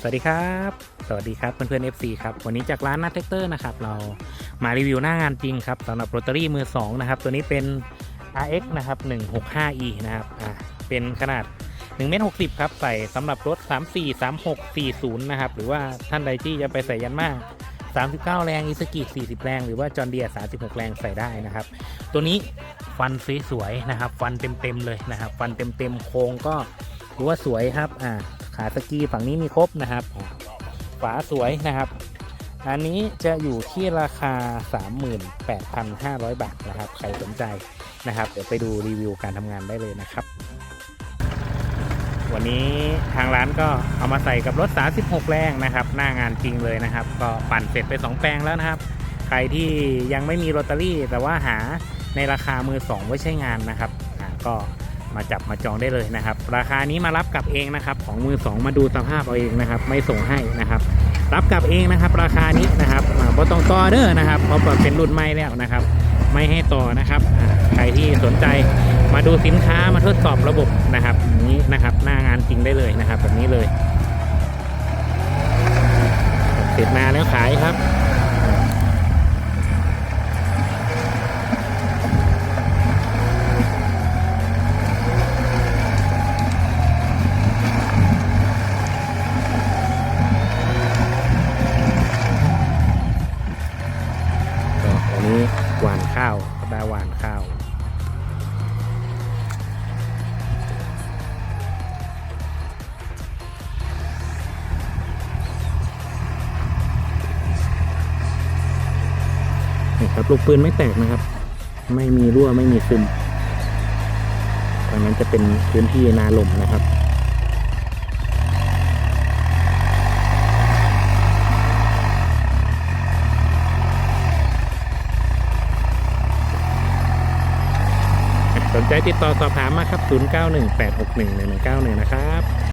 สวัสดีครับ สวัสดีครับเพื่อนๆ FC ครับ วันนี้จากร้านนัทเทคเตอร์นะครับ เรามารีวิวหน้างานจริงครับสำหรับโรตารี่มือ 2 นะครับ ตัวนี้เป็น RX นะครับ 165E นะครับอ่าเป็นขนาด1เมตร60 ครับ ใส่สำหรับรถ 34 36 40 นะครับ หรือว่าท่านใดที่จะไปใส่ยันมา39 แรงอิสกิ 40 แรง หรือว่าจอร์เดีย36 แรงใส่ได้นะครับ ตัวนี้ฟันสวยๆนะครับ ฟันเต็มๆเลยนะครับ ฟันเต็มๆโครงก็ถือว่าสวยครับ อ่า ขาสกีฝั่งนี้มีครบนะครับอ่าฝาสวยนะครับ อันนี้จะอยู่ที่ราคา 38,500 บาทนะครับ ใครสนใจนะครับ เดี๋ยวไปดูรีวิวการทำงานได้เลยนะครับ วันนี้ทางร้านก็เอามาใส่กับรถ 36 แรงนะครับ หน้างานจริงเลยนะครับ ก็ปั่นเสร็จไป 2 แปลงแล้วนะครับ ใครที่ยังไม่มีโรตารี่แต่ว่าหาในราคามือ2ไว้ใช้งานนะครับก็ มาจับมาจองได้เลยนะครับ ราคานี้มารับกลับเองนะครับ ของมือ2มาดูสภาพเอาเองนะครับ ไม่ส่งให้นะครับ รับกลับเองนะครับ ราคานี้นะครับอ่าบ่ต้องต่อเด้อนะครับเพราะเป็นรุ่นใหม่แล้วนะครับ ไม่ให้ต่อนะครับใครที่สนใจมาดูสินค้ามาทดสอบระบบนะครับอย่างนี้นะครับ หน้างานจริงได้เลยนะครับ แบบนี้เลยเสร็จมาแล้วขายครับ หวานข้าวเขาได้หวานข้าว นี่ครับลูกปืนไม่แตกนะครับ ไม่มีรั่วไม่มีซึมตรงนั้นจะเป็นพื้นที่นาลมนะครับ สนใจติดต่อสอบถามมาครับ 0918611191 นะครับ